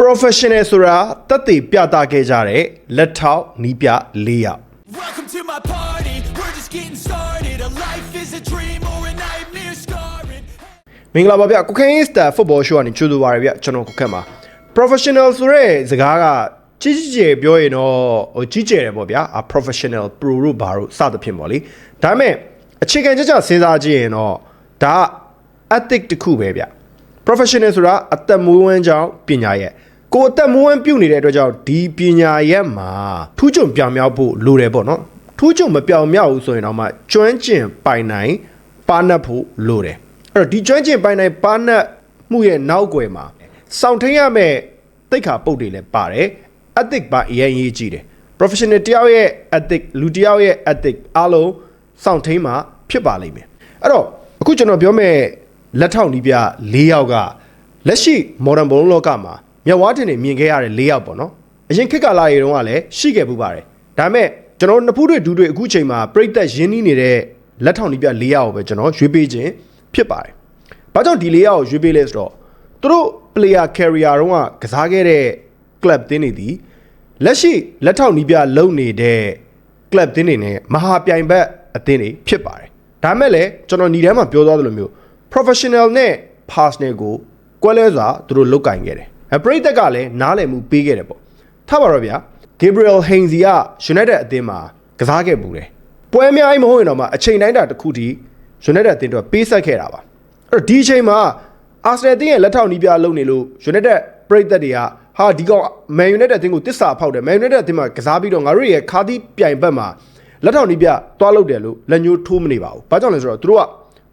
professional ဆိုတာတက်တည်ပြသခဲ့ကြတဲ့လက်ထောက်နီးပြ၄ယောက် Welcome to my party. We're just getting started. A life is a dream or a nightmare scarring. မင်္ဂလာပါဗျကိုခိုင်းစတာ football show ကနေကြိုဆိုပါရဗျကျွန်တော်ကိုခက်ပါ professional ဆိုတဲ့စကားကကြီးကြီးကျယ်ပြောရင်တော့ဟိုကြီးကျယ်တယ်ပေါ့ဗျာအာ professional pro တို့ဘာတို့စသဖြင့်ပေါ့လေဒါပေမဲ့အခြေခံကြကြစဉ်းစားကြည့်ရင်တော့ဒါက ethic တစ်ခုပဲဗျ professional ဆိုတာအသက်မွေးဝမ်းကြောင်းပညာရဲ့ ကိုယ်အသက်မွေးဝမ်းပြုတ်နေတဲ့အတွက်ကြောင့်ဒီပညာရဲ့မှာထူးချွန်ပြောင်မြောက်ဖို့လိုတယ်ပေါ့နော်ထူးချွန်မပြောင်မြောက်ဘူးဆိုရင်တော့မှကျွမ်းကျင်ပိုင်နိုင်ပါနတ်ဖို့လိုတယ်အဲ့တော့ဒီကျွမ်းကျင်ပိုင်နိုင်ပါနတ်မှုရဲ့နောက်ွယ်မှာစောင့်ထိန်ရမယ့်တိတ်ခါပုတ်တွေလည်းပါတယ် ethic ပါအရင်ရေးကြည့်တယ် professional တယောက်ရဲ့ ethic လူတယောက်ရဲ့ ethic အားလုံးစောင့်ထိန်မှာဖြစ်ပါလိမ့်မယ်အဲ့တော့အခုကျွန်တော်ပြောမဲ့လက်ထောက်နီးပြ၄ယောက်ကလက်ရှိ modern ဘုံလောကမှာ မြတ်ဝါတင်နေမြင်ခဲ့ရတဲ့၄ယောက်ပေါ့နော်အရင်ခေတ်ကာလရေတုန်းကလည်းရှိခဲ့ပူပါတယ်ဒါပေမဲ့ကျွန်တော်နှစ်ဖူးတွေဒူးတွေအခုချိန်မှာပြိသက်ရင်းနှီးနေတဲ့လက်ထောက်နီးပြ၄ယောက်ကိုပဲကျွန်တော်ရွေးပေးခြင်းဖြစ်ပါတယ်ဘာကြောင့်ဒီ၄ယောက်ကိုရွေးပေးလဲဆိုတော့သူတို့ player career တုန်းကကစားခဲ့တဲ့ club တင်းနေသည်လက်ရှိလက်ထောက်နီးပြလုံနေတဲ့ club တင်းနေနဲ့မဟာပြိုင်ဘက်အသင်းတွေဖြစ်ပါတယ်ဒါမဲ့လည်းကျွန်တော်ညီထဲမှာပြောသွားသလိုမျိုး professional နဲ့ personal ကိုကွဲလဲစွာသူတို့လုတ်ကင်ခဲ့တယ် အပရိသတ်ကလည်းနားလည်မှုပေးခဲ့တယ်ပေါ့ထားပါတော့ဗျာ Gabriel Heinze က United အသင်းမှာကစားခဲ့ပူတယ်ပွဲအများကြီးမဟုတ်ရင်တော့မှအချိန်တိုင်းတာတစ်ခုထိ United အသင်းတော့ပေးဆက်ခဲ့တာပါအဲ့တော့ဒီအချိန်မှာ Arsenal အသင်းရဲ့လက်ထောက်နီးပြလုပ်နေလို့ United ပရိသတ်တွေကဟာဒီကောင် Man United အသင်းကိုတစ္ဆာဖောက်တယ် Man United အသင်းမှာကစားပြီးတော့ငါတို့ရဲ့ခါသီးပြိုင်ဘက်မှာလက်ထောက်နီးပြတွားလုပ်တယ်လို့လက်ညှိုးထိုးမနေပါဘူး။ဘာကြောင့်လဲဆိုတော့သူတို့က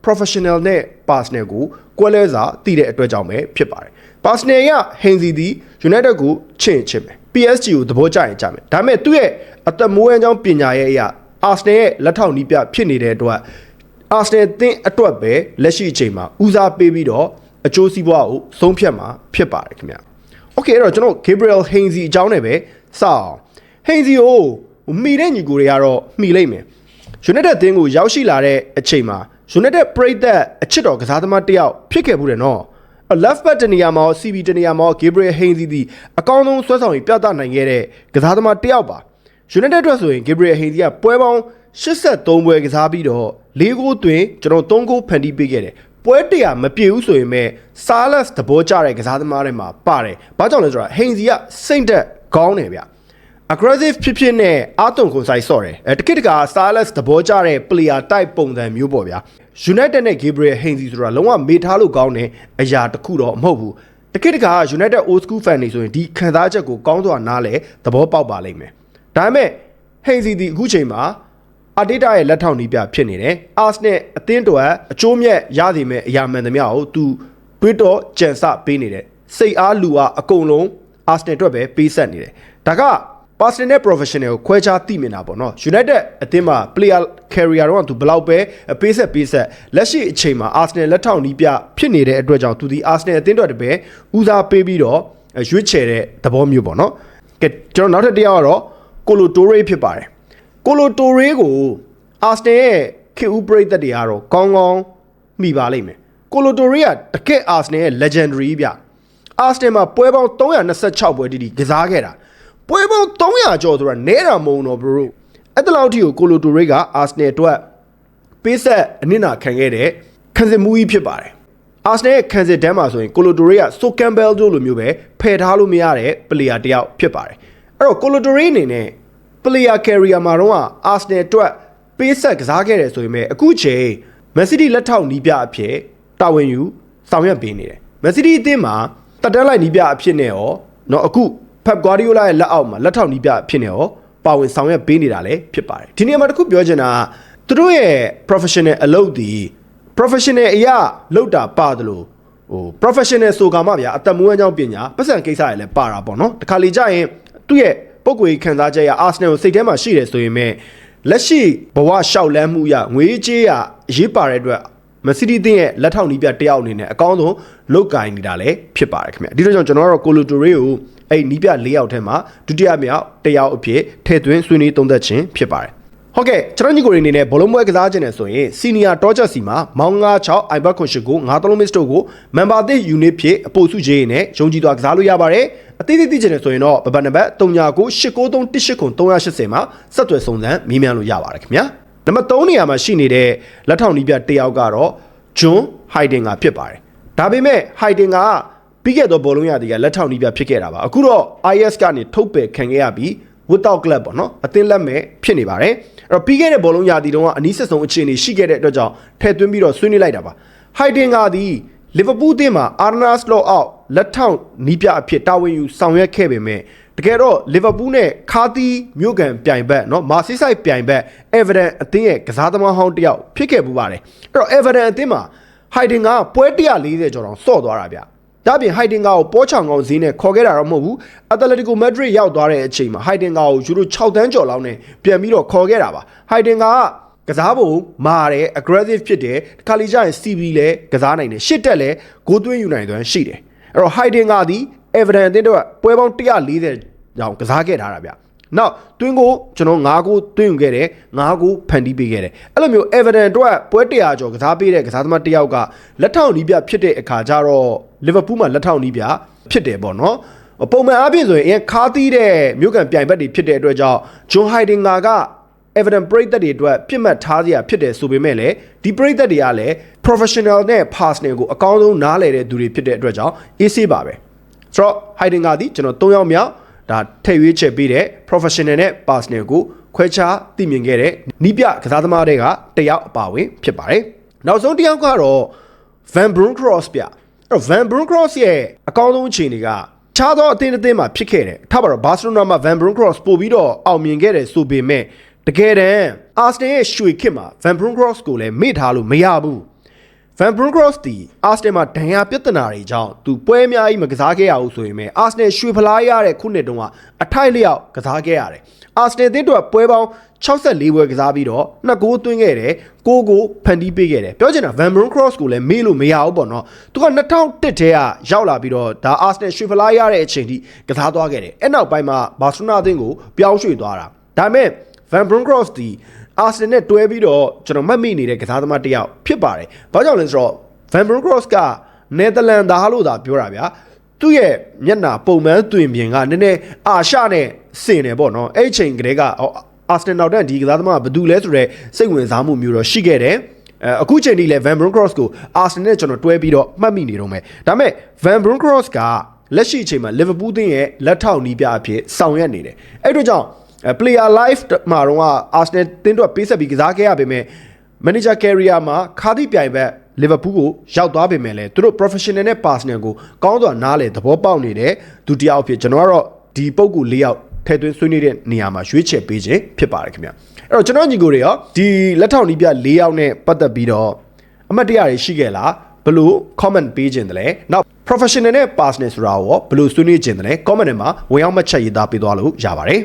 professional နဲ့ personal ကိုကွဲလဲစာတည်တဲ့အတွက်ကြောင့်ပဲဖြစ်ပါတယ်။ personal ကဟင်စီသည် United ကိုချင့်ချစ်မယ်။ PSG ကိုသဘောကျရင်ကြမယ်။ဒါပေမဲ့သူ့ရဲ့အသက်မွေးဝမ်းကြောင်းပညာရဲ့အရာ Arsenal ရဲ့လက်ထောက်နီးပြဖြစ်နေတဲ့အတွက် Arsenal အသင်းအတွက်ပဲလက်ရှိအချိန်မှာဦးစားပေးပြီးတော့အကျိုးစီးပွားကိုဆုံးဖြတ်မှာဖြစ်ပါတယ်ခင်ဗျ။ Okay အဲ့တော့ကျွန်တော် Gabriel Heinze အကြောင်းနဲ့ပဲစအောင် Heinze ကိုမိတဲ့ညီကိုတွေကတော့မိလိုက်မယ် United အသင်းကိုရောက်ရှိလာတဲ့အချိန်မှာ United ပရိသတ်အချစ်တော်ကစားသမားတစ်ယောက်ဖြစ်ခဲ့ဘူးတယ်နော် left back တနေရာမှာရော CB တနေရာမှာရော Gabriel Heinze သည်အကောင်းဆုံးဆွဲဆောင်ရည်ပြသနိုင်ခဲ့တဲ့ကစားသမားတစ်ယောက်ပါ United အတွက်ဆိုရင် Gabriel Heinze ကပွဲပေါင်း83ပွဲကစားပြီးတော့၄ဂိုးသွင်းကျွန်တော်3ဂိုးဖန်တီးပေးခဲ့တယ်ပွဲတရာမပြည့်ဘူးဆိုရင်မဲ့စာလက်သဘောကျတဲ့ကစားသမားတွေမှာပါတယ်။ဘာကြောင့်လဲဆိုတော့ Heinze ကစိတ်သက်ကောင်းတယ်ဗျ။ aggressive ဖြစ်ဖြစ်နဲ့အာတုံခွန်ဆိုင်ဆော့တယ်အဲတကိတကာ Starless သဘောကျတဲ့ player type ပုံစံမျိုးပေါ့ဗျာ United နဲ့ Gabriel Heinze ဆိုတာလုံးဝမေ့ထားလို့ကောင်းတဲ့အရာတစ်ခုတော့မဟုတ်ဘူးတကိတကာ United old school fan တွေဆိုရင်ဒီခံစားချက်ကိုကောင်းစွာနားလဲသဘောပေါက်ပါလိမ့်မယ်ဒါပေမဲ့ Heinze ဒီအခုချိန်မှာအာတေတာရဲ့လက်ထောက်နီးပြဖြစ်နေတယ်။ Arsenal အသင်းတော်အကျိုးမြတ်ရစီမဲ့အရာမှန်သမျှကိုသူတွေးတော့ကြံစပေးနေတယ်။စိတ်အားလူအားအကုန်လုံး Arsenal အတွက်ပဲပေးဆက်နေတယ်။ဒါက personal နဲ့ professional ကိုခွဲခြားသိမြင်တာပေါ့နော် United အသင်းမှာ player career တော့သူဘယ်လောက်ပဲပေးဆက်ပေးဆက်လက်ရှိအချိန်မှာ Arsenal လက်ထောက်နီးပြဖြစ်နေတဲ့အတွက်ကြောင့်သူဒီ Arsenal အသင်းတော်တပဲဦးစားပေးပြီးတော့ရွေးချယ်တဲ့သဘောမျိုးပေါ့နော်ကဲကျွန်တော်နောက်ထပ်တစ်ယောက်ကတော့ကိုလိုတိုရေးဖြစ်ပါတယ်ကိုလိုတိုရေးကို Arsenal ရဲ့ခေတ်ဦးပရိသတ်တွေကတော့ကောင်းကောင်းမိပါလိမ့်မယ်ကိုလိုတိုရေးကတကယ့် Arsenal ရဲ့ legendary ဗျ Arsenal မှာပွဲပေါင်း326ပွဲတိတိကစားခဲ့တာ ပွဲပေါင်း300ကျော်ဆိုတာနဲတာမုံတော့ bro အဲ့တလောက်ထိကိုကိုလိုတိုရေးက Arsenal အတွက်ပေးဆက်အနစ်နာခံခဲ့တဲ့ခံစစ်မှုကြီးဖြစ်ပါတယ်အာဆနယ်ရဲ့ခံစစ်တန်းမှာဆိုရင်ကိုလိုတိုရေးကဆိုကမ်ဘဲလ်တို့လိုမျိုးပဲဖယ်ထားလို့မရတဲ့ပလေယာတစ်ယောက်ဖြစ်ပါတယ်အဲ့တော့ကိုလိုတိုရေးအနေနဲ့ player career မှာတော့အာဆနယ်အတွက်ပေးဆက်ကစားခဲ့တယ်ဆိုရင်ပဲအခုချိန်မန်စီးတီးလက်ထောက်နီးပြအဖြစ်တာဝန်ယူဆောင်ရွက်ပေးနေတယ်မန်စီးတီးအသင်းမှာတက်တန်းလိုက်နီးပြအဖြစ်နဲ့ရောเนาะအခု ဖက်ဂွာဒီယိုလာရဲ့လက်အောက်မှာလက်ထောက်နီးပြအဖြစ်နဲ့ရောပါဝင်ဆောင်ရွက်ပေးနေတာလည်းဖြစ်ပါတယ်ဒီနေရာမှာတစ်ခုပြောချင်တာကသူတို့ရဲ့ professional အလုပ်ဒီ professional အရာလောက်တာပါတယ်လို့ဟို professional ဆိုကမှဗျာအသက်မွေးအကြောင်းပညာပတ်စံကိစ္စတွေလည်းပါတာပေါ့နော်တခါလေကြာရင်သူ့ရဲ့ပုံကိုယ်ခံစားချက်ရ Arsenal ကိုစိတ်ထဲမှာရှိတယ်ဆိုရင်မဲ့လက်ရှိဘဝရှောက်လန်းမှုရငွေကြေးရအရေးပါတဲ့အတွက် မစီတီတင်းရဲ့လက်ထောက်နီးပြတယောက်အနေနဲ့အကောင်းဆုံးလုတ်ကင်နေတာလည်းဖြစ်ပါတယ်ခင်ဗျဒီလိုကြောင့်ကျွန်တော်ကတော့ကိုလိုတိုရေးကိုအဲ့နီးပြ၄ယောက်ထဲမှာဒုတိယမြောက်တယောက်အဖြစ်ထည့်သွင်းဆွေးနွေးသုံးသပ်ခြင်းဖြစ်ပါတယ်ဟုတ်ကဲ့ကျွန်တော်ညီကိုတွေအနေနဲ့ဘောလုံးပွဲကစားခြင်းနဲ့ဆိုရင်စီနီယာတောချက်စီမှာမောင်း96 iBet ခွန်ရှိကို93 miss တို့ကို member သစ် unit ဖြစ်အပို့စုခြင်းနဲ့ယုံကြည်စွာကစားလို့ရပါတယ်အသေးသေးသိချင်တယ်ဆိုရင်တော့ဗပတ်နံပါတ်3998931883မှာဆက်သွယ်စုံစမ်းမေးမြန်းလို့ရပါတယ်ခင်ဗျာ နံပါတ်3နေရာမှာရှိနေတဲ့လက်ထောက်နီးပြတစ်ယောက်ကတော့ဂျွန်ဟိုင်ဒင်ကဖြစ်ပါတယ်ဒါပေမဲ့ဟိုင်ဒင်ကပြီးခဲ့သောဘောလုံးရသည်ကလက်ထောက်နီးပြဖြစ်ခဲ့တာပါအခုတော့ IS ကနေထုတ်ပယ်ခံခဲ့ရပြီး without club ပေါ့နော်အသင်းလက်မဲ့ဖြစ်နေပါတယ်အဲ့တော့ပြီးခဲ့တဲ့ဘောလုံးရာသီတုန်းကအနည်းဆက်ဆုံးအခြေအနေရှိခဲ့တဲ့အတွက်ကြောင့်ထည့်သွင်းပြီးတော့ဆွေးနွေးလိုက်တာပါဟိုင်ဒင်ကသည်လီဗာပူးအသင်းမှာအာနာစလော့အောက်လက်ထောက်နီးပြအဖြစ်တာဝန်ယူဆောင်ရွက်ခဲ့ပေမဲ့ တကယ်တော့လီဗာပူးနဲ့ခါတီမြို့ကန်ပြိုင်ဘက်နော်မာဆီဆိုင်ပြိုင်ဘက်အေဗာဒန်အသင်းရဲ့ကစားသမားဟောင်းတယောက်ဖြစ်ခဲ့ပူပါတယ်အဲ့တော့အေဗာဒန်အသင်းမှာဟိုက်ဒင်ကပွဲ140ကျော်တောင်ဆော့သွားတာဗျဒါပြင်ဟိုက်ဒင်ကာကိုပေါ်ချောင်ကောင်ဈေးနဲ့ခေါ်ခဲ့တာတော့မဟုတ်ဘူးအက်တလက်တီကိုမက်ဒရစ်ရောက်သွားတဲ့အချိန်မှာဟိုက်ဒင်ကာကိုယူရို6တန်းကျော်လောက်နဲ့ပြန်ပြီးတော့ခေါ်ခဲ့တာပါဟိုက်ဒင်ကာကကစားပုံမာတယ် aggressive ဖြစ်တယ်တခါလေကျရင် CB လဲကစားနိုင်တယ်ရှစ်တက်လဲဂိုးသွင်းယူနိုင်သွန်းရှိတယ်အဲ့တော့ Hiding ကဒီ Everton အသင်းတော့ပွဲပေါင်း140တောင်ကစားခဲ့ထားတာဗျနောက်တွင်းကိုကျွန်တော်9ကိုတွင်းယူခဲ့တယ်9ကိုဖန်တီးပေးခဲ့တယ်အဲ့လိုမျိုး Everton အတွက်ပွဲ100ကျော်ကစားပေးတဲ့ကစားသမားတစ်ယောက်ကလက်ထောက်နီးပြဖြစ်တဲ့အခါကျတော့ Liverpool မှာလက်ထောက်နီးပြဖြစ်တယ်ပေါ့နော်ပုံမှန်အားဖြင့်ဆိုရင်အရင်ခါးသီးတဲ့မြို့ကန်ပြိုင်ဘက်တွေဖြစ်တဲ့အတွက်ကြောင့်ဂျွန်ဟိုင်ဒင်ဂါက Everton ပရိသတ်တွေအတွက်ပြစ်မှတ်ထားစရာဖြစ်တယ်ဆိုပေမဲ့လည်းဒီပရိသတ်တွေကလည်း professional နဲ့ personal ကိုအကောင်းဆုံးနားလည်တဲ့သူတွေဖြစ်တဲ့အတွက်ကြောင့်အေးဆေးပါပဲ ဆိုတော့ hiding ကဒီကျွန်တော်၃ယောက်မြောက်ဒါထည့်ရွေးချက်ပေးတဲ့ professional နဲ့ personal ကိုခွဲခြားသိမြင်ခဲ့တဲ့နီးပြကစားသမားတွေကတယောက်အပါဝင်ဖြစ်ပါတယ်နောက်ဆုံးတစ်ယောက်ကတော့ Van Bronckhorst ပြအဲ့တော့ Van Bronckhorst ရဲ့အကောင်းဆုံးအခြေအနေကခြားသောအသင်းတစ်သင်းမှာဖြစ်ခဲ့တယ်ထားပါတော့ Barcelona မှာ Van Bronckhorst ပို့ပြီးတော့အောင်မြင်ခဲ့တယ်ဆိုပေမဲ့တကယ်တမ်း Arsenal ရဲ့ရွှေခေတ်မှာ Van Bronckhorst ကိုလည်းမေ့ထားလို့မရဘူး Van Bronckhorst တီ Arsenal မှာဒဏ်ရာပြဿနာတွေကြောင့်သူပွဲအများကြီးမကစားခဲ့ရဘူးဆိုရင်ပဲ Arsenal ရွှေဖလားရတဲ့ခုနှစ်တုန်းကအထိုက်လျောက်ကစားခဲ့ရတယ်။ Arsenal အသင်းတို့ကပွဲပေါင်း64ပွဲကစားပြီးတော့နှစ်ဂိုးသွင်းခဲ့တယ်။ကိုးကိုဖန်တီးပေးခဲ့တယ်။ပြောချင်တာ Van Bronckhorst ကိုလည်းမေ့လို့မရဘူးပေါ့နော်။သူက2001ထဲကရောက်လာပြီးတော့ဒါ Arsenal ရွှေဖလားရတဲ့အချိန်ထိကစားသွားခဲ့တယ်။အဲ့နောက်ပိုင်းမှာ Barcelona အသင်းကိုပြောင်းရွှေ့သွားတာ။ဒါပေမဲ့ Van Bronckhorst တီ အာဆင်နဲ့တွဲပြီးတော့ကျွန်တော်မှတ်မိနေတဲ့ကစားသမားတစ်ယောက်ဖြစ်ပါတယ်။ဘာကြောင့်လဲဆိုတော့ Van Bronckhorst ကနယ်သာလန်သားလို့သာပြောတာဗျာ။သူ့ရဲ့မျက်နှာပုံမှန်တွင်ပြင်ကနည်းနည်းအာရှနဲ့စင်တယ်ပေါ့နော်။အဲ့ဒီချိန်ကလေးကအာဆင်နောက်တန်းဒီကစားသမားကဘယ်သူလဲဆိုတော့စိတ်ဝင်စားမှုမျိုးတော့ရှိခဲ့တယ်။အဲအခုချိန်ထိလည်း Van Bronckhorst ကိုအာဆင်နဲ့ကျွန်တော်တွဲပြီးတော့မှတ်မိနေတော့မယ်။ဒါပေမဲ့ Van Bronckhorst ကလက်ရှိအချိန်မှာ Liverpool သင်းရဲ့လက်ထောက်နီးပြအဖြစ်ဆောင်ရွက်နေတယ်။အဲ့တို့ကြောင့်အဲ player life မှာတော့ Arsenal တင်းတော့ပေးဆက်ပြီးကစားခဲ့ရပေမဲ့ manager career မှာခါသည့်ပြိုင်ဘက် Liverpool ကိုရောက်သွားပေမဲ့လည်းသူတို့ professional နဲ့ personal ကိုကောင်းစွာနားလေသဘောပေါက်နေတဲ့ဒုတိယအဖြစ်ကျွန်တော်ကတော့ဒီပုံကူ၄ယောက်ထည့်သွင်းဆွေးနွေးတဲ့နေရာမှာရွေးချယ်ပေးခြင်းဖြစ်ပါတယ်ခင်ဗျအဲ့တော့ကျွန်တော်ညီကိုတွေရောဒီလက်ထောက်နီးပြ၄ယောက်နဲ့ပတ်သက်ပြီးတော့အမှတ်တရတွေရှိခဲ့လားဘလို့ comment ပေးခြင်းတယ်လဲနောက် professional နဲ့ personal ဆိုတာရောဘလို့ဆွေးနွေးခြင်းတယ်လဲ comment ထဲမှာဝင်ရောက်မှတ်ချက်ရေးသားပေးသွားလို့ရပါတယ်